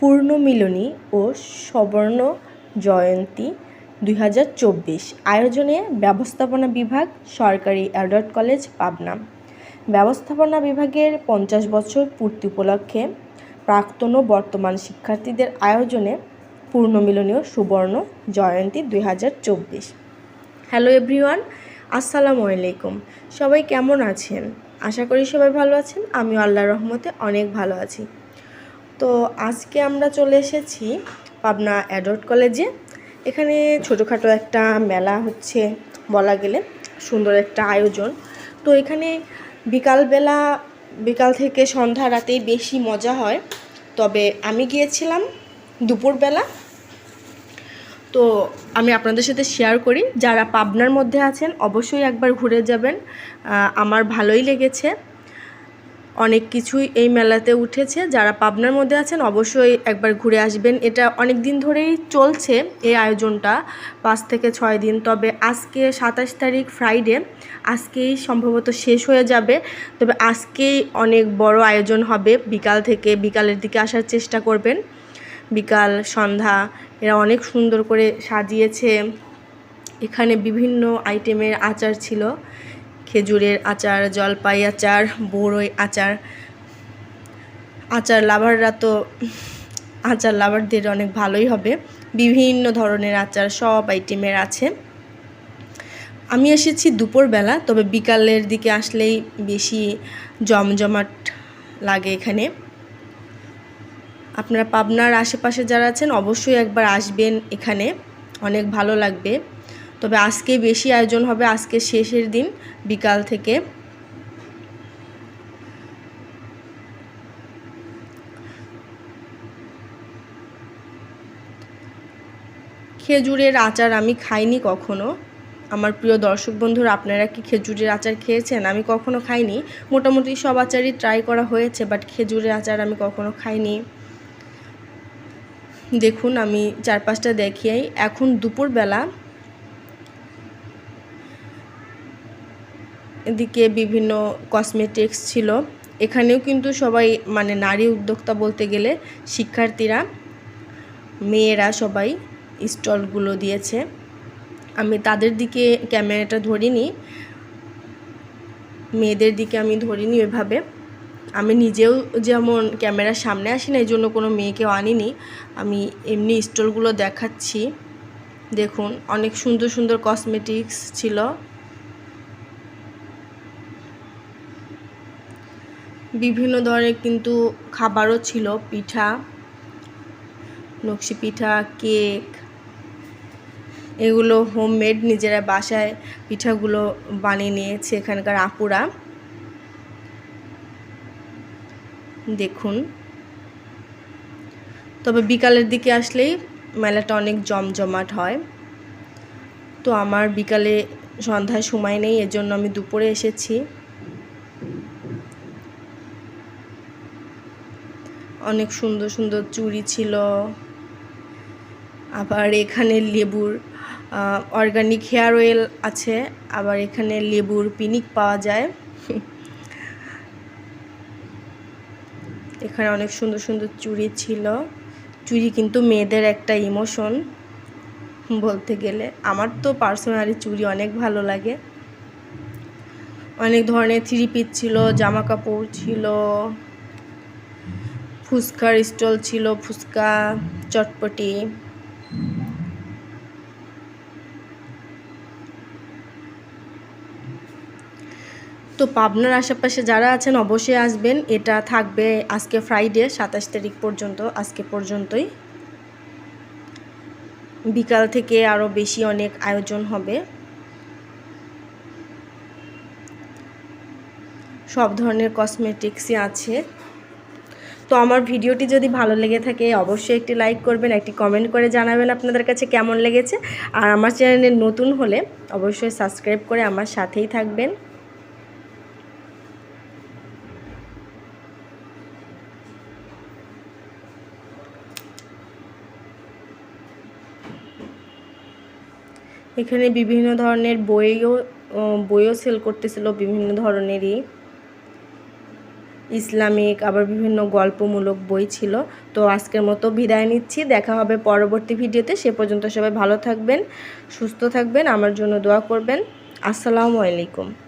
পূর্ণমিলনী ও স্বর্ণ জয়ন্তী দুই হাজার চব্বিশ। আয়োজনে ব্যবস্থাপনা বিভাগ, সরকারি অ্যাডাল্ট কলেজ, পাবনা। ব্যবস্থাপনা বিভাগের পঞ্চাশ বছর পূর্তি উপলক্ষে প্রাক্তন ও বর্তমান শিক্ষার্থীদের আয়োজনে পূর্ণমিলনী ও সুবর্ণ জয়ন্তী দুই হাজার চব্বিশ। হ্যালো এভরিওয়ান, আসসালামু আলাইকুম। সবাই কেমন আছেন? আশা করি সবাই ভালো আছেন। আমি আল্লাহর রহমতে অনেক ভালো আছি। তো আজকে আমরা চলে এসেছি পাবনা অ্যাডল্ট কলেজে। এখানে ছোটোখাটো একটা মেলা হচ্ছে বলা গেলে, সুন্দর একটা আয়োজন। তো এখানে বিকালবেলা, বিকাল থেকে সন্ধ্যা রাতেই বেশি মজা হয়। তবে আমি গিয়েছিলাম দুপুরবেলা। তো আমি আপনাদের সাথে শেয়ার করি, যারা পাবনার মধ্যে আছেন অবশ্যই একবার ঘুরে যাবেন। আমার ভালোই লেগেছে। অনেক কিছুই এই মেলাতে উঠেছে। যারা পাবনার মধ্যে আছেন, অবশ্যই একবার ঘুরে আসবেন। এটা অনেক দিন ধরেই চলছে এই আয়োজনটা, পাঁচ থেকে ছয় দিন। তবে আজকে সাতাশ তারিখ ফ্রাইডে আজকেই সম্ভবত শেষ হয়ে যাবে। তবে আজকেই অনেক বড় আয়োজন হবে। বিকাল থেকে বিকালের দিকে আসার চেষ্টা করবেন। বিকাল, সন্ধ্যা, এরা অনেক সুন্দর করে সাজিয়েছে। এখানে বিভিন্ন আইটেমের আচার ছিল। খেজুরের আচার, জলপাই আচার, বড়ই আচার। আচার লাভাররা তো, আচার লাভারদের অনেক ভালোই হবে। বিভিন্ন ধরনের আচার সব আইটেমের আছে। আমি এসেছি দুপুরবেলা, তবে বিকালের দিকে আসলেই বেশি জমজমাট লাগে এখানে। আপনারা পাবনার আশেপাশে যারা আছেন, অবশ্যই একবার আসবেন এখানে। অনেক ভালো লাগবে। তবে আজকে বেশি আয়োজন হবে আজকে শেষের দিন বিকাল থেকে। খেজুরের আচার আমি খাইনি কখনো। আমার প্রিয় দর্শক বন্ধুরা, আপনারা কি খেজুরের আচার খেয়েছেন? আমি কখনো খাইনি। মোটামুটি সব আচারই ট্রাই করা হয়েছে বাট খেজুরের আচার আমি কখনো খাইনি। দেখুন, আমি চার পাঁচটা দেখিয়াই এখন দুপুরবেলা এদিকে বিভিন্ন কসমেটিক্স ছিল। এখানেও কিন্তু সবাই মানে নারী উদ্যোক্তা বলতে গেলে শিক্ষার্থীরা, মেয়েরা সবাই স্টলগুলো দিয়েছে। আমি তাদের দিকে ক্যামেরাটা ধরিনি। মেয়েদের দিকে আমি ধরিনি ওইভাবে আমি নিজেও যেমন ক্যামেরার সামনে আসি না, এই জন্য কোনো মেয়েকেও আনিনি। আমি এমনি স্টলগুলো দেখাচ্ছি। দেখুন, অনেক সুন্দর সুন্দর কসমেটিক্স ছিল। বিভিন্ন ধরনের কিন্তু খাবারও ছিল, পিঠা, নকশি পিঠা, কেক, এগুলো হোমমেড নিজেরা বাসায় পিঠাগুলো বানিয়ে নিয়েছে এখানকার আপুরা। দেখুন। তবে বিকালের দিকে আসলেই মেলাটা অনেক জমজমাট হয়। তো আমার বিকালে সন্ধ্যায় সময় নেই, এজন্য আমি দুপুরে এসেছি। অনেক সুন্দর সুন্দর চুড়ি ছিল। আবার এখানে লেবুর অর্গানিক হেয়ার অয়েল আছে, আবার এখানে লেবুর পিনিক পাওয়া যায়। এখানে অনেক সুন্দর সুন্দর চুড়ি ছিল। চুড়ি কিন্তু মেয়েদের একটা ইমোশন বলতে গেলে। আমার তো পার্সোনালি চুড়ি অনেক ভালো লাগে। অনেক ধরনের থ্রি পিস ছিল জামা কাপড় ছিল। ফুচকার স্টল ছিল, ফুচকা, চটপটি। তো পাবনার আশেপাশে যারা আছেন অবশ্যই আসবেন। এটা থাকবে আজকে ফ্রাইডে সাতাশ তারিখ পর্যন্ত, আজকে পর্যন্তই। বিকাল থেকে আরও বেশি অনেক আয়োজন হবে। সব ধরনের কসমেটিক্সই আছে। তো আমার ভিডিওটি যদি ভালো লেগে থাকে, অবশ্যই একটি লাইক করবেন, একটি কমেন্ট করে জানাবেন আপনাদের কাছে কেমন লেগেছে। আর আমার চ্যানেলে নতুন হলে অবশ্যই সাবস্ক্রাইব করে আমার সাথেই থাকবেন। এখানে বিভিন্ন ধরনের বইও বইও সেল করতেছিল বিভিন্ন ধরনেরই। ইসলামিক, আবার বিভিন্ন গল্পমূলক বই ছিল। তো আজকের মতো বিদায় নিচ্ছি। দেখা হবে পরবর্তী ভিডিওতে। সে পর্যন্ত সবাই ভালো থাকবেন, সুস্থ থাকবেন। আমার জন্য দোয়া করবেন। আসসালামু আলাইকুম।